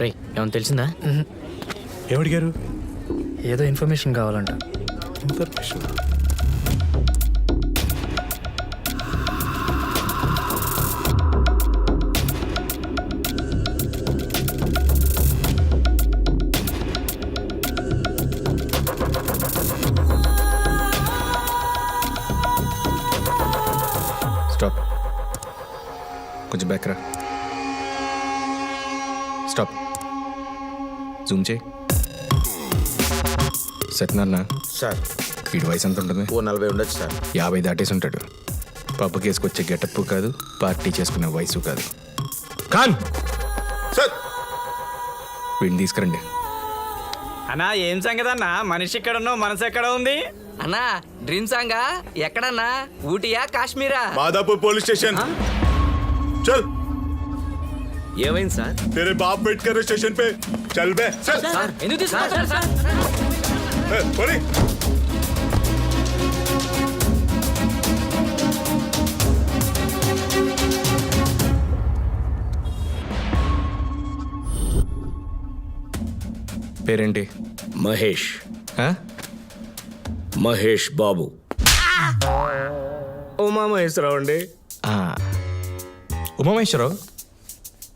రే ఏమైనా తెలిసిందా? ఏమడిగారు ఏదో ఇన్ఫర్మేషన్ కావాలంట. ఇన్ఫర్మేషన్. స్టాప్ కొంచెం బ్యాక్ రా. స్టాప్ జూమ్ చేయి. సత్యనారాయణ సార్. వీడి వయసు ఎంత ఉంటుంది? ఓ నలభై ఉండొచ్చు సార్. యాభై దాటేసి ఉంటాడు. పబ్బు కేసుకొచ్చే గెటప్ కాదు పార్టీ చేసుకునే వయసు కాదు. ఖాన్! సార్. వీడిని తీసుకురండి. అన్నా ఏం సంగతి అన్నా మనిషి ఎక్కడ ఉన్నావు మనసు ఎక్కడ ఉంది? అన్నా డ్రీమ్ సాంగా ఎక్కడన్నా? ఊటీయా కాశ్మీరా? Madhapur police station. చల్. ఏమైంది సార్ तेरे बाप वेट कर रहे स्टेशन पे चल बे चल ఎందుకు తీసుకున్నారు సార్ ए, बोली పేరేంటి మహేష్ ఆ? మహేష్ బాబు ఉమామహేశ్వరరావు అండి ఆ. ఉమామేశ్వరరావు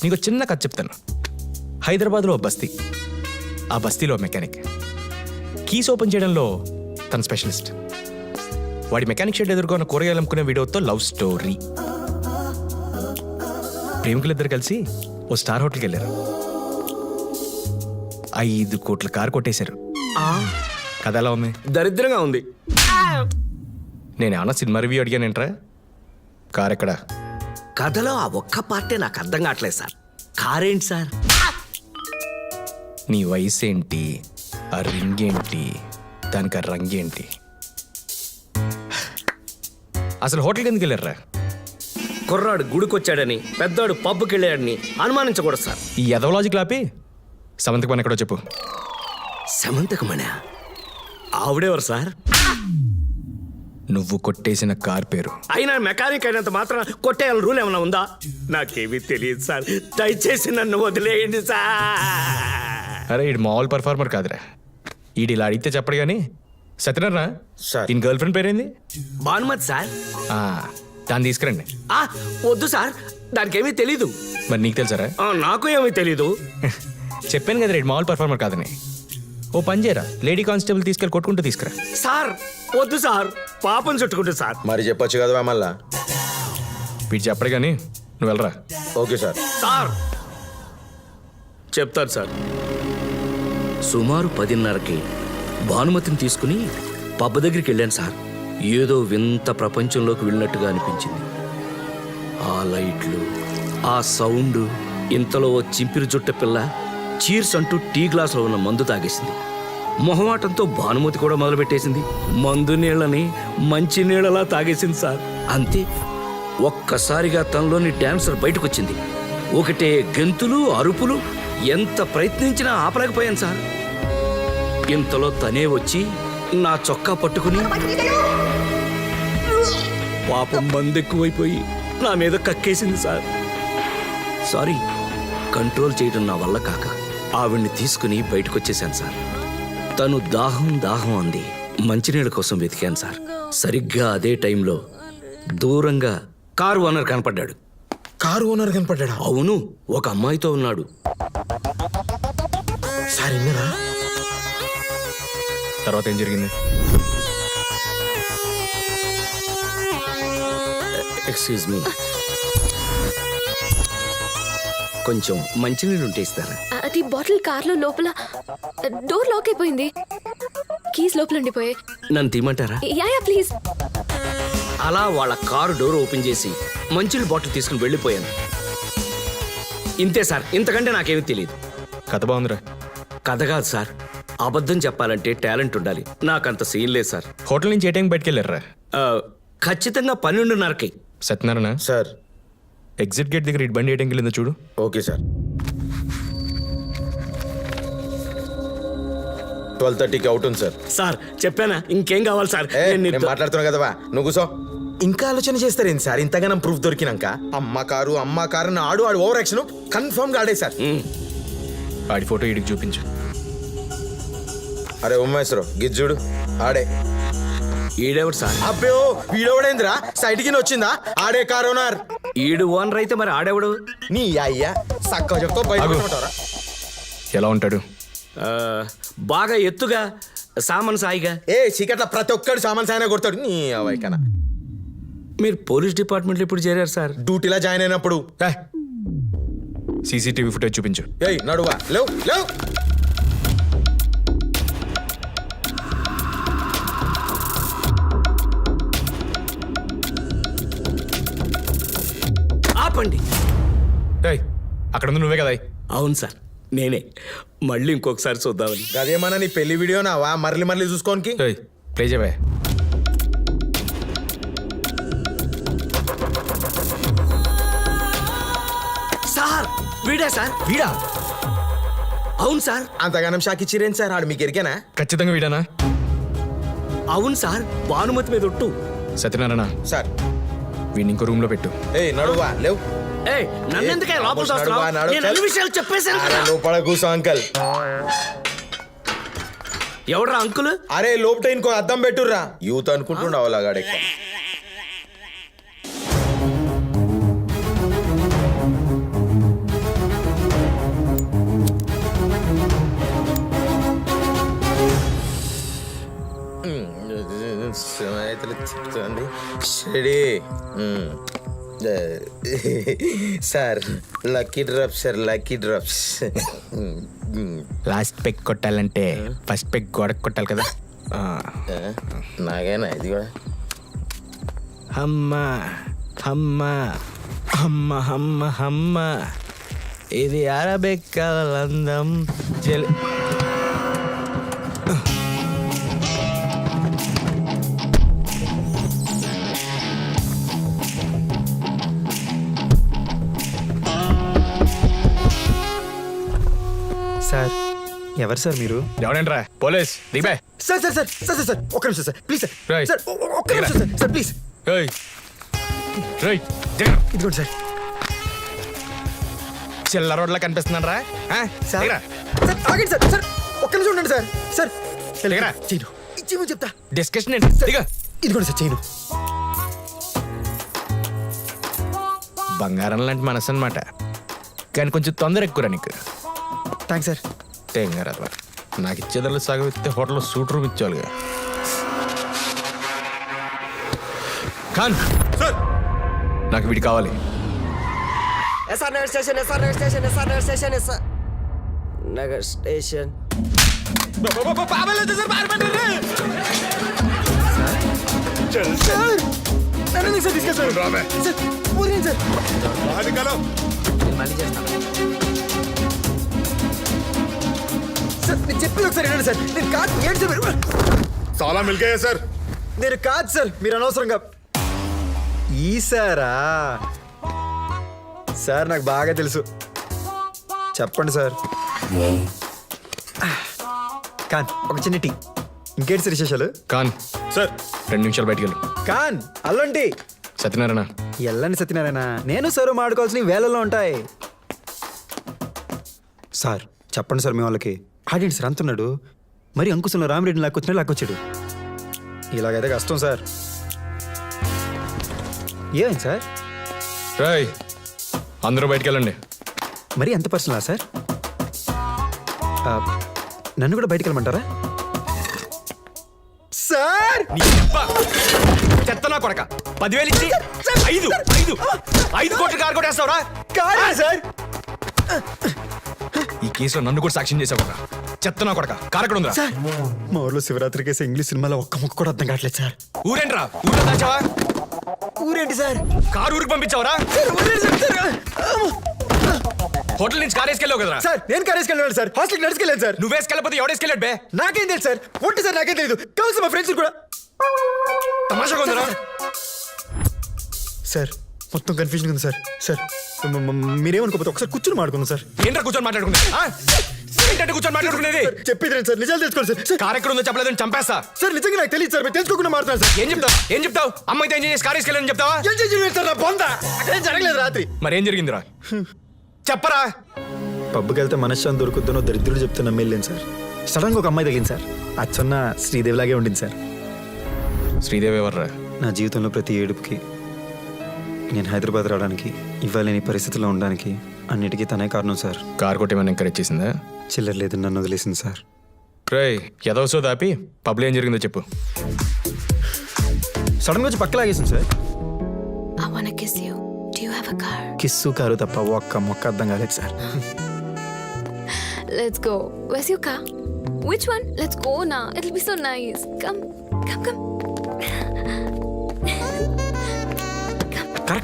నీకు చిన్న కథ చెప్తాను. హైదరాబాద్లో ఓ బస్తీ. ఆ బస్తీలో మెకానిక్. కీస్ ఓపెన్ చేయడంలో తన స్పెషలిస్ట్. వాడి మెకానిక్ షెడ్ ఎదుర్కొన్న కూరగాయలు అమ్ముకునే వీడియోతో లవ్ స్టోరీ. ప్రేమికులిద్దరు కలిసి ఓ స్టార్ హోటల్కి వెళ్ళారు. ఐదు కోట్ల కారు కొట్టేశారు. కథ ఎలా ఉంది? దరిద్రంగా ఉంది. నేను ఏమన్నా సినిమా రివ్యూ అడిగానేంట్రా? కార్ ఎక్కడా కథలో ఆ ఒక్క పార్టీ నాకు అర్థం కావట్లేదు సార్. కారేంటి సార్? నీ వయసు ఏంటి ఆ రింగ్ ఏంటి దానికి ఆ రంగు ఏంటి అసలు హోటల్కి ఎందుకు వెళ్ళారా కుర్రాడు గుడికొచ్చాడని పెద్దోడు పబ్బుకి వెళ్ళాడని అనుమానించకూడదు సార్. ఈ ఎదవలాజిక్ లాపి సమంతకు మన ఎక్కడో చెప్పు. సమంతకమణ ఆవిడెవరు సార్? నువ్వు కొట్టేసిన కార్ పేరు. అయినా మెకానిక్ అయినంత మాత్రం కొట్టేయాలని రూల్ ఏమైనా ఉందా? నాకేమీ తెలియదు సార్. దయచేసి నన్ను వదిలేయండి సార్. అరే ఈడు మామూలు పర్ఫార్మర్ కాదురా. ఈడు ఇలా అడిగితే చెప్పడు కానీ సత్యనారాయణ సార్. ఈయన గర్ల్ ఫ్రెండ్ పేరేంది? భానుమతి సార్. ఆ, దాన్ని తీసుకురండి. ఆ, వద్దు సార్. దానికేమీ తెలీదు. మరి నీకు తెలుసారా? ఆ, నాకు ఏమీ తెలీదు. చెప్పాను కదా రేడు మామూలు పర్ఫార్మర్ కాదని. ఓ పని చేయరా? లేడీ కానిస్టేబుల్ తీసుకెళ్ళి కొట్టుకుంటూ తీసుకురా. సార్ వద్దు సార్. పాపం చుట్టుకుంటు సార్. మరి చెప్పొచ్చు కదా మళ్ళా? వీడు చెప్పడు కానీ నువ్వు వెళ్ళరా. Okay sir. సార్. చెప్తాను సార్. సుమారు పదిన్నరకి భానుమతిని తీసుకుని పబ్బ దగ్గరికి వెళ్ళాను సార్. ఏదో వింత ప్రపంచంలోకి వెళ్ళినట్టుగా అనిపించింది. ఆ లైట్లు ఆ సౌండ్ ఇంతలో ఓ చింపిరి జుట్ట పిల్ల చీర్స్ అంటూ టీ గ్లాసులో ఉన్న మందు తాగేసింది. మొహమాటంతో భానుమతి కూడా మొదలుపెట్టేసింది. మందు నీళ్ళని మంచి నీళ్ళలా తాగేసింది సార్. అంతే. ఒక్కసారిగా తనలోని డాన్సర్ బయటకొచ్చింది. ఒకటే గెంతులు అరుపులు ఎంత ప్రయత్నించినా ఆపలేకపోయాను సార్. ఇంతలో తనే వచ్చి నా చొక్కా పట్టుకుని పాపం మందెక్కువైపోయి నా మీద కక్కేసింది సార్. సారీ కంట్రోల్ చేయడం నా వల్ల కాక. ఆవిడ్ని తీసుకుని బయటకొచ్చేసాను సార్. తను దాహం దాహం అంది. మంచినీళ్ళ కోసం వెతికాను సార్. సరిగ్గా అదే టైంలో దూరంగా కారు ఓనర్ కనపడ్డాడు. కారు ఓనర్ కనపడ్డా అవును ఒక అమ్మాయితో ఉన్నాడు. సార్ ఇన్నరా తర్వాత ఏం జరిగింది? Excuse me. కొంచెం మంచినీళ్ళు ఉంటే ఇస్తారా? అది బాటిల్ కార్లో లోపల డోర్ లాక్ అయిపోయింది. కీస్ లోపల ఉండిపోయాయి. నన్ను తీయమంటారా? Yeah yeah please. అలా వాళ్ళ కారు డోర్ ఓపెన్ చేసి మంచినీళ్ళ బాటిల్ తీసుకుని వెళ్ళిపోయాను. ఇంతే సార్ ఇంతకంటే నాకేమీ తెలియదు కథ బాగుందిరా. కథ కాదు సార్ అబద్ధం చెప్పాలంటే టాలెంట్ ఉండాలి. నాకంత సీన్ లేదు సార్. హోటల్ నుంచి ఏ టైం బయటకు వెళ్ళారా ఖచ్చితంగా పన్నెండున్నరకి. సత్యనారాయణ? సార్. ఎగ్జిట్ గేట్ దగ్గర ఇటు బండి ఏ టైంకి వెళ్ళిందో చూడు. Okay sir. ట్వెల్వ్ థర్టీకి అవుట్ ఉంది సార్ సార్ చెప్పానా? ఇంకేం కావాలి సార్? ఏ, నేను నేను నీతో- మాట్లాడుతున్నా కదవా? నువ్వు కూసో. ఇంకా ఆలోచన చేస్తారేంటి సార్? ఇంతగానం ప్రూఫ్ దొరికినాక. అమ్మ కారు అమ్మ కారు అని ఆడు ఆడు ఓవర్ యాక్షన్ కన్ఫర్మ్గా ఆడే సార్. ఆడి ఫోటో ఇడికి చూపించు. అరే ఉమ్మేశ్వరం గిజ్జుడు ఆడే. ఈడెవడు సార్? అబ్బో వీడోడేంద్రా సైడ్ కింద వచ్చిందా? ఆడే కారోనార్ ఈడు ఓనర్ అయితే మరి ఆడెవడు? నీ అయ్యా సక్క చెప్తా బయట ఆగు. ఎలా ఉంటాడు? బాగా ఎత్తుగా సామాన్ సాయిగా. ఏ చీకట్ల ప్రతి ఒక్కడు సామాన్ సాయన కొడతాడు. నీ అవైకన. మీరు పోలీస్ డిపార్ట్మెంట్లో ఇప్పుడు చేరారు సార్? డ్యూటీలో జాయిన్ అయినప్పుడు. సీసీటీవీ ఫుటేజ్ చూపించు. ఏయ్ నడువా. లేవు లేవు. ఆపండి. ఏయ్ అక్కడ ఉంది నువ్వే కదా. అవును సార్ నేనే. మళ్ళీ ఇంకొకసారి చూద్దామని. అదేమన్నా నీ పెళ్ళి వీడియో నావా? మరలి మరలి చూసుకోనికి? ప్లే చేయవే. సార్ వీడే సార్? వీడా? అవును సార్. అంతగానం షాక్ ఇచ్చిరేం సార్? ఆడు మీకు ఎరికేనా ఖచ్చితంగా వీడానా? అవును సార్ భానుమతి మీద ఒట్టు. సత్యనారాయణ సార్. వీడిని ఇంకో రూమ్లో పెట్టు. ఏయ్ నడువా లేవు. ఏయ్ నన్ను ఎందుకే లోపల చూస్తున్నావు నడు, నేను అన్ని విషయాలు చెప్పేశాను అరే కదా లోపల కూసో అంకల్ ఎవడ్రా అంకుల్ అరే లోపట ఇంకో అద్దం పెట్టుర్రా యూత్ అనుకుంటుండవు అలాగాడే చెప్తుంది మ్మ్. Sir lucky drops sir lucky drops. Last peg కొట్టాలంటే ఫస్ట్ పెగ్ గోడకు కొట్టాలి కదా. నాగేనా ఇది కూడా. హమ్మ హమ్మ హమ్మ హమ్మ హమ్మ. ఇది అరబెక్కలందం చెల్ ఎవరు సార్ మీరు? ఎవడంట్రా? Police దిపే sir sir sir sir sir sir ఒక్క నిమిషం sir please sir. Right. Sir ఒ- ఒక్క నిమిషం సార్ సార్ ప్లీజ్. ఏయ్ రేయ్ దిగరా ఇదిగోండి సార్. చిల్ల రోడ్లా కనిపిస్తున్నారా సార్ సార్ ఆగండి సార్ సార్ ఒక్క నిమిషం ఉండండి సార్. సార్ దిగరా. చేయను ఇచ్చేమని చెప్తా. డిస్కషన్ ఏంటి? దిగ. ఇదిగోండి సార్ చేయను బంగారం లాంటి మనసు అనమాట కానీ కొంచెం తొందర ఎక్కువరా నీకు? Thanks sir. తెంగారత్వ నాకు ఇచ్చేదాళ్ళు సగం ఇస్తే హోటల్లో సూట్ రూమ్ ఇచ్చేవాళ్ళుగా. ఖాన్! నాకు వీడి కావాలి. S R Nagar station S R Nagar station S R Nagar station S R Nagar station. Sir! Sir నేను చెప్పేది ఒకసారి వినండి సార్. నేను కాదు ఏంటి సార్? మీరు చాలా మిల్కాయా సార్. నేను కాదు సార్ మీరు అనవసరంగా. ఈ సారా? సార్ నాకు బాగా తెలుసు. చెప్పండి సార్. కాన్ ఒక చిన్న టీ. ఇంకేంటి సార్ విశేషాలు? ఖాన్ సార్. రెండు నిమిషాలు బయటికి వెళ్ళు. కాన్ అల్లంటి సత్యనారాయణ. ఎల్లండి సత్యనారాయణ. నేను సార్ మాడుకోవాల్సిన వేలలో ఉంటాయి. సార్ చెప్పండి సార్ మీ వాళ్ళకి. ఆడేంటి సార్? అంటున్నాడు. మరి అంకుశంలో రామిరెడ్డిని లాక్కొచ్చినా లాక్కొచ్చాడు. ఇలాగైతే కష్టం సార్. ఏమైంది సార్? రాయ్ అందరూ బయటికి వెళ్ళండి మరి ఎంత పర్సనలా సార్? ఆ, నన్ను కూడా బయటికి వెళ్ళమంటారా సార్ చెత్తనా కొడక. పదివేలు ఇచ్చి ఐదు ఐదు ఐదు కోట్లు కారు కొట్టేస్తావురా. కాదా సార్. కేసులో నన్ను కూడా సాక్ష్యం చేసావు కదా చెత్తనా కొడక. కారు ఎక్కడ ఉందిరా. సార్. మా ఊర్లో శివరాత్రి కేసు ఇంగ్లీష్ సినిమాలో ఒక్క ముక్క కూడా అర్థం కావట్లేదు సార్. ఊరేంట్రా? ఊళ్ళో దాచావా? ఊరేంటి సార్? కారు ఊరికి పంపించావరా? హోటల్ నుంచి కారు వేసుకెళ్ళావు కదరా? సార్ నేను కారేసుకెళ్ళాను సార్. హాస్టల్కి నడుచుకెళ్ళాను సార్. నువ్వు వేసుకెళ్ళకపోతే ఎవడేసుకెళ్ళాడు బే నాకేం తెలుసు సార్. ఒంటి సార్ నాకేం తెలియదు కావచ్చు మా ఫ్రెండ్స్ కూడా. తమాషాగా ఉందిరా. సార్ మొత్తం కన్ఫ్యూజన్ ఉంది సార్ సార్ మ- మ- మీరేమనుకోకపోతే ఒకసారి కూర్చుని మాడుకుందాం సార్ ఏంట్రా కూర్చొని మాట్లాడుకునేది? ఆ? ఏంటంటే కూర్చొని మాట్లాడుకునేది? చెప్పేది రండి సార్ నిజాలు తెలుసుకోండి సార్ సార్ కారు ఎక్కడ ఉందో చెప్పలేదని చంపేస్తా. సార్ నిజంగా నాకు తెలియదు సార్ మీరు తెలుసుకోకుండా మాట్లాడారు సార్ ఏం చెప్తావు? ఏం చెప్తావు? అమ్మాయితో ఏం చేసి కారు వేసుకెళ్ళని చెప్తావా? ఏం చేసి సార్ నా బొంద. అక్కడేం జరగలేదు రాత్రి. మరి ఏం జరిగిందిరా? చెప్పరా. పబ్కి వెళ్తే మనశ్శాంతి దొరుకుతుందో దరిద్రుడు చెప్తే నమ్మేళ్ళాను సార్ సడన్గా ఒక అమ్మాయి తగిలింది సార్ అచ్చన్న శ్రీదేవిలాగే ఉండింది సార్ శ్రీదేవి ఎవర్రా? నా జీవితంలో ప్రతి ఏడుపుకి నేను హైదరాబాద్ రావడానికి ఇవ్వలేని పరిస్థితిలో ఉండడానికి అన్నిటికీ తనే కారణం సార్ కార్ కొట్టేమని ఎంకరేజ్ చేసిందా చిల్లర లేదు నన్ను వదిలేసింది సార్ రేయ్ ఎదవసో దాపి పబ్లో ఏం జరిగిందో చెప్పు సడన్గా వచ్చి పక్క లాగేసింది sir I wanna kiss you. Do you have a car? Kiss car తప్ప ఒక్క మొక్క అర్థం కాలేదు sir Let's go. Where's your car? Which one? Let's go now. It'll be so nice. Come, come, come.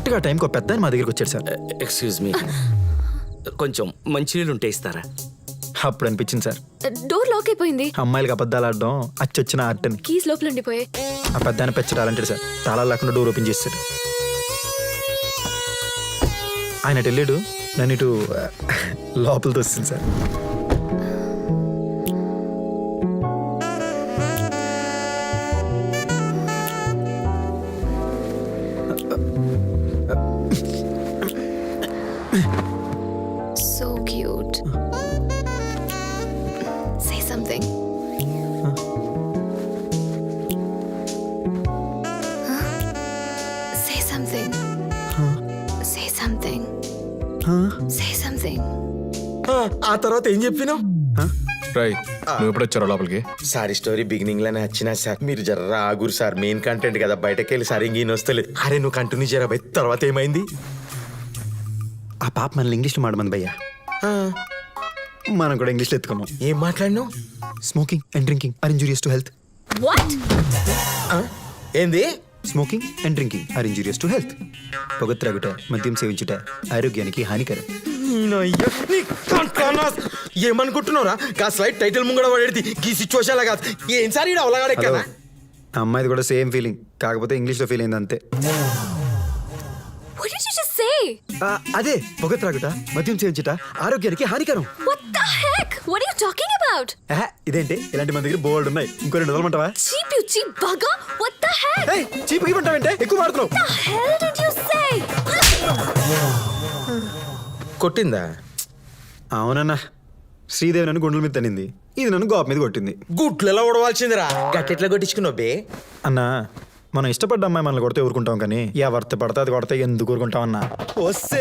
కరెక్ట్గా టైంకి ఒక పెద్ద ఆయన మా దగ్గరికి వచ్చాడు సార్. Excuse me. కొంచెం మంచినీళ్ళు ఉంటే ఇస్తారా? అప్పుడు అనిపించింది సార్. డోర్ లాక్ అయిపోయింది. అమ్మాయిలకి అబద్ధాలు ఆడడం అచ్చొచ్చిన ఆర్ట్ అని కీస్ లోపల ఉండిపోయాయి ఆ పెద్ద ఆయన పెచ్చ టాలెంటెడ్ సార్. తాళాలు లేకుండా డోర్ ఓపెన్ చేస్తాడు ఆయన అటు వెళ్ళాడు నన్ను ఇటు ఆ, లోపలికి వస్తుంది సార్. ఆ తర్వాత ఏం చెప్పినావు? రై నువ్వు ఎప్పుడు వచ్చారో లోపలికి? సార్ ఈ స్టోరీ బిగినింగ్లోనే వచ్చినా సార్. మీరు జర్రా ఆగురు సార్ మెయిన్ కంటెంట్ కదా బయటకి వెళ్ళి సార్ ఇంకేం వస్తలేదు. అరే నువ్వు కంటిన్యూ చేయరా భయ్? తర్వాత ఏమైంది? ఆ పాప మనల్ని ఇంగ్లీష్లో మాడమంది భయ్యా. మనం కూడా ఇంగ్లీష్లో ఎత్తుకున్నాం ఏం మాట్లాడినావు? Smoking and drinking are injurious to health? ఏంది? Smoking and drinking are injurious to health పొగ త్రాగుట మద్యం సేవించుట ఆరోగ్యానికి హానికరం. ఈయనయ్య, నీ కంకానాస్. ఏమనుకుంటున్నావురా స్లైడ్ టైటిల్ ముంగడ పడేది ఈ సిచ్యువేషన్ కాదు ఏం సార్ ఈడ అవలగాడే అమ్మాయిది కూడా సేమ్ ఫీలింగ్ కాకపోతే ఇంగ్లీష్లో ఫీల్ అయింది అంతే What did you just say? ఆ, అదే పొగ త్రాగుట మద్యం సేవించుట ఆరోగ్యానికి హానికరం What the heck? What are you talking about? ఆహా, ఇదేంటి ఇలాంటి మన దగ్గర బోల్డ్ ఉన్నాయి ఇంకో రెండు వదలమంటావా Cheap, you cheap bugger! What the heck? ఏయ్ ఎక్కువ మాడుతున్నావు the hell did you say? కొట్టిందా? అవునన్నా. శ్రీదేవి నన్ను గుండెల మీద తనింది ఇది నన్ను గోప మీద కొట్టింది. గుట్లు ఎలా ఉడవాల్సిందిరా గట్టెట్లా కొట్టించుకున్నావు బే? అన్నా మనం ఇష్టపడ్డ అమ్మాయి మనల్ని కొడితే ఊరుకుంటాం కానీ ఎవరితో పడితే అది కొడితే ఎందుకు ఊరుకుంటాం అన్నా? వస్తే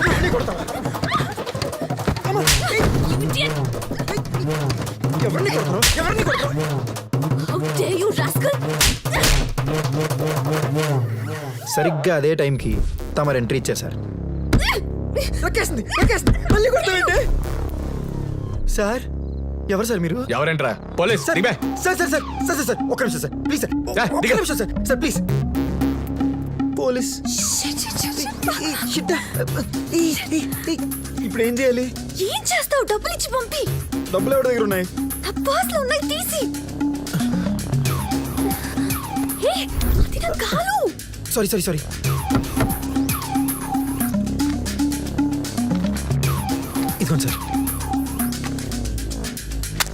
ఎవరిని కొడతావు? ఎవరిని కొడతావు? సరిగ్గా అదే టైంకి తమరు ఎంట్రీ ఇచ్చారు నొక్కేస్తుంది, నొక్కేస్తుంది. మళ్ళీ కొడతావేంటి? సార్ ఎవరు సార్ మీరు ఎవరేంట్రా పోలీస్ సార్ దిగే. Sir sir sir sir sir sir ఒక్క నిమిషం సార్ ప్లీజ్ సార్ సార్, ఒక్క దిగు. నిమిషం sir sir please police shit. Shit. ఈ, ఈ, ఈ. ఇప్పుడు ఏం చేయాలి ఏం చేస్తావు డబ్బులు ఇచ్చి పంపి డబ్బులు ఎవరి దగ్గర ఉన్నాయి నా పర్సులో ఉన్నాయి తీసి హే అది నా కాలు సారీ సారీ సారీ ఇదిగోండి సార్.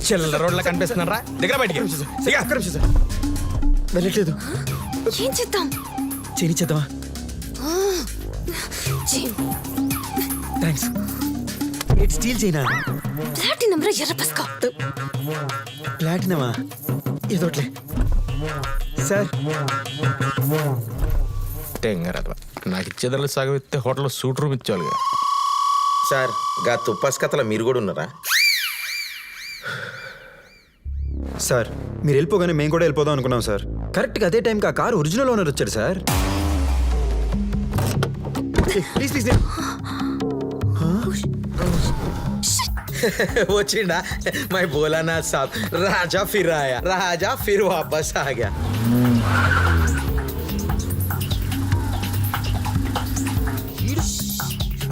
చిల్లర రోడ్ల కనిపిస్తున్నారా? దగ్గర బయటికి. సార్. ఒక్క నిమిషం సార్. వెళ్ళట్లేదు. ఏం చేద్దాం? చేయించేద్దామా థ్యాంక్స్ ఇట్ స్టీల్ చేయనా? ప్లాటినం రా ఎర్ర పసుకో ప్లాటినమా? ఏదోట్లే సార్. టెంగరద్వా. నాకు ఇచ్చేదాన్ని సగం ఇస్తే హోటల్లో సూట్ రూమ్ ఇచ్చేవాళ్ళుగా. సార్గా తుప్పస్ కథల మీరు కూడా ఉన్నారా? సార్ మీరు వెళ్ళిపోగానే మేము కూడా వెళ్ళిపోదాం అనుకున్నాం సార్. కరెక్ట్గా అదే టైంకి ఆ కారు ఒరిజినల్ ఓనర్ వచ్చాడు సార్. ప్లీజ్ ప్లీజ్ వచ్చిండా? మై బోలానా సాబ్. రాజా ఫిర్ ఆయా రాజా ఫిర్ వాపస్ ఆగా.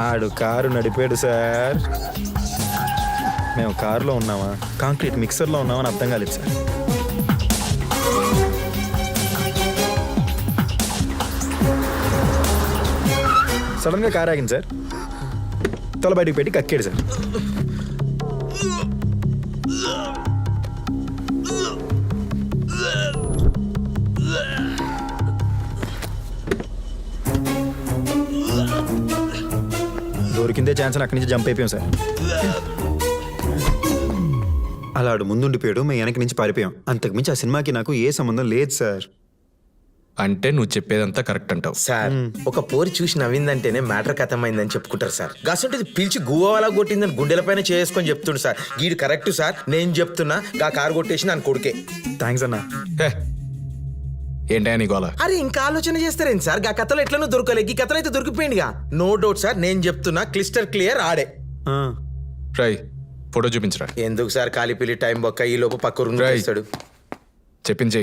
ఆడు కారు నడిపాడు సార్. మేము కారులో ఉన్నామా? కాంక్రీట్ మిక్సర్లో ఉన్నామని అర్థం కాలేదు సార్. సడన్గా కారు ఆగింది సార్. తల బయటకు పెట్టి కక్కాడు సార్. దొరికిందే ఛాన్స్ అక్కడి నుంచి జంప్ అయిపోయాం సార్. అలా ఆడు ముందుండిపోయాడు మేము వెనక నుంచి పారిపోయాం. అంతకుమించి ఆ సినిమాకి నాకు ఏ సంబంధం లేదు సార్. అంటే నువ్వు చెప్పేదంతా కరెక్ట్ అంటావు. సార్ ఒక పోరి చూసి నవ్విందంటేనే మ్యాటర్ కథమైందని చెప్పుకుంటారు సార్. గసంటిది పిలిచి గువ్వలా కొట్టిందని గుండెలపైన చేసుకొని చెప్తుండు సార్. గీడు కరెక్ట్ సార్ నేను చెప్తున్నా గా కారు కొట్టేసి నన్ను కొడుకే. థ్యాంక్స్ అన్న. ఏంటయ్యా నీ గోల? అరే ఇంకా ఆలోచన చేస్తారేంటి సార్? గా కథలో ఎట్లనో దొరకలే. ఈ కథలో అయితే దొరికిపోయిందిగా. నో డౌట్ సార్ నేను చెప్తున్నా క్లిస్టర్ క్లియర్ ఆడే. ఆ, ట్రై ఫోటో చూపించరా? ఎందుకు సార్ కాలిపిల్లి టైం బొక్క ఈ లోపు పక్క రూమ్ Right. చేస్తాడు. చెప్పింది చెయ్యి.